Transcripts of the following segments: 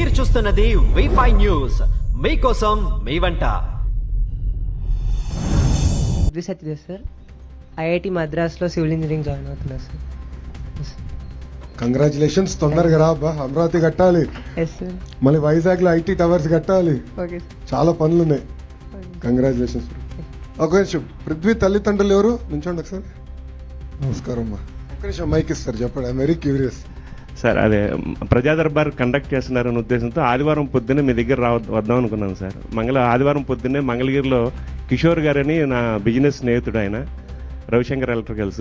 మీరు చూస్తున్నది wifi news మీకోసం మీ వంట. సత్యదేవ్ సార్ ఐఐటి మద్రాస్లో సివిల్ ఇంజనీరింగ్ జాయిన్ అవుతున్నా సార్. కంగ్రాచులేషన్స్ తొందరగా రా అబ్బా అమరావతి కట్టాలి. ఎస్ సార్ మళ్ళీ వైజాగ్లో ఐటీ టవర్స్ కట్టాలి. ఓకే సార్ చాలా పనులు ఉన్నాయి కంగ్రాచులేషన్స్ ఒక నిమిషం పృథ్వీ తల్లిదండ్రులు ఎవరు? నుంచోండి ఒకసారి. నమస్కారం అమ్మా. ఒక నిమిషం మైక్ ఇస్తారు చెప్పండి. ఐ వెరీ క్యూరియస్ సార్ అదే ప్రజా దర్బార్ కండక్ట్ చేస్తున్నారనే ఉద్దేశంతో ఆదివారం పొద్దున్నే మీ దగ్గర రావ వద్దాం అనుకున్నాను సార్. మంగళ ఆదివారం పొద్దున్నే మంగళగిరిలో కిషోర్ గారని నా బిజినెస్ స్నేహితుడు ఆయన రవిశంకర్ ఎలక్ట్రికల్స్.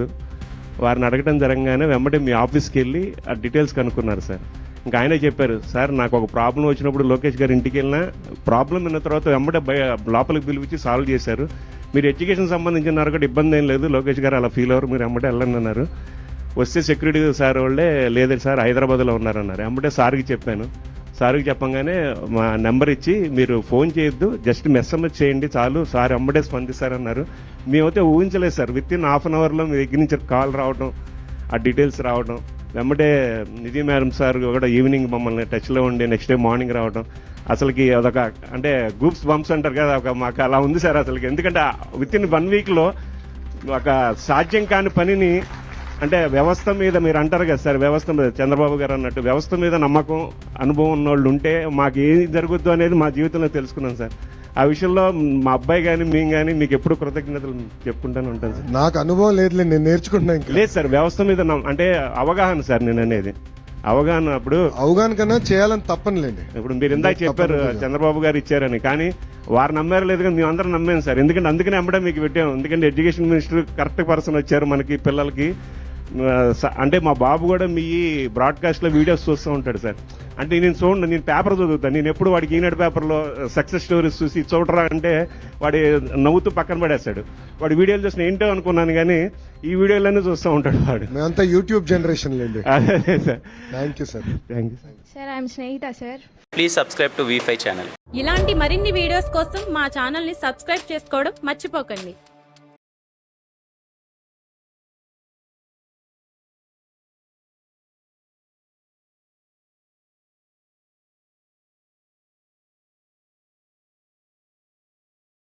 వారిని అడగడం జరగగానే వెంబడి మీ ఆఫీస్కి వెళ్ళి ఆ డీటెయిల్స్ కనుక్కున్నారు సార్. ఇంకా ఆయనే చెప్పారు సార్ నాకు ఒక ప్రాబ్లం వచ్చినప్పుడు లోకేష్ గారి ఇంటికి వెళ్ళినా ప్రాబ్లం విన్న తర్వాత వెంబడే బయ లోపలికి పిలిపించి సాల్వ్ చేశారు. మీరు ఎడ్యుకేషన్ సంబంధించిన కూడా ఇబ్బంది ఏం లేదు. లోకేష్ గారు అలా ఫీల్ అవ్వరు. మీరు వెంబడే వెళ్ళండి అన్నారు. వస్తే సెక్యూరిటీ సార్ వాళ్ళే లేదండి సార్ హైదరాబాద్లో ఉన్నారన్నారు. వెంబడే సార్కి చెప్పాను. సార్కి చెప్పంగానే మా నెంబర్ ఇచ్చి మీరు ఫోన్ చేయొద్దు జస్ట్ మెస్ఎంఎస్ చేయండి చాలు సార్ వెంబడే స్పందిస్తారన్నారు. మేమైతే ఊహించలేదు sir. With in half an అవర్లో మీ దగ్గర నుంచి కాల్ రావడం ఆ డీటెయిల్స్ రావడం వెంబడే నిధి మేడం సార్ కూడా ఈవినింగ్ మమ్మల్ని టచ్లో ఉండి నెక్స్ట్ డే మార్నింగ్ రావడం. అసలుకి అదొక అంటే గ్రూప్స్ బంప్స్ అంటారు కదా ఒక మాకు అలా ఉంది సార్ అసలుకి. ఎందుకంటే విత్ ఇన్ వన్ వీక్లో ఒక సాధ్యం కాని పనిని అంటే వ్యవస్థ మీద మీరు అంటారు కదా సార్ వ్యవస్థ మీద చంద్రబాబు గారు అన్నట్టు వ్యవస్థ మీద నమ్మకం అనుభవం ఉన్న వాళ్ళు ఉంటే మాకు ఏం జరుగుద్దు అనేది మా జీవితంలో తెలుసుకున్నాం సార్. ఆ విషయంలో మా అబ్బాయి కానీ మేము కానీ మీకు ఎప్పుడు కృతజ్ఞతలు చెప్పుకుంటానే ఉంటాను సార్. నాకు అనుభవం లేదులే నేను నేర్చుకుంటున్నా ఇంకా. లేదు సార్ వ్యవస్థ మీద అంటే అవగాహన సార్ నేను అనేది. అవగాహన అప్పుడు అవగాహన కన్నా చేయాలని తప్పనిలేండి. ఇప్పుడు మీరు ఇందాక చెప్పారు చంద్రబాబు గారు ఇచ్చారని. కానీ వారు నమ్మారు లేదు కానీ మేము అందరం నమ్మాం సార్. ఎందుకంటే అందుకనే అమ్మడే మీకు పెట్టాము ఎందుకంటే ఎడ్యుకేషన్ మినిస్టర్ కరెక్ట్ పర్సన్ వచ్చారు మనకి పిల్లలకి. అంటే మా బాబు కూడా మీ బ్రాడ్కాస్ట్లో వీడియోస్ చూస్తూ ఉంటాడు సార్. అంటే నేను చూడండి నేను పేపర్ చదువుతాను. నేను ఎప్పుడు వాడికి ఈనాడు పేపర్లో సక్సెస్ స్టోరీస్ చూసి చూడరా అంటే వాడి నవ్వుతూ పక్కన పడేస్తాడు. వాడి వీడియోలు చూసిన ఏంటో అనుకున్నాను కానీ ఈ వీడియోలన్నీ చూస్తూ ఉంటాడు వాడు. మేమంతా యూట్యూబ్ జనరేషన్ లేండి అదే అదే sir. Thank you sir thank you sir I'm Snehita sir please subscribe to wifi channel ఇలాంటి మరిన్ని వీడియోస్ కోసం మా ఛానల్ని సబ్స్క్రైబ్ చేసుకోవడం మర్చిపోకండి.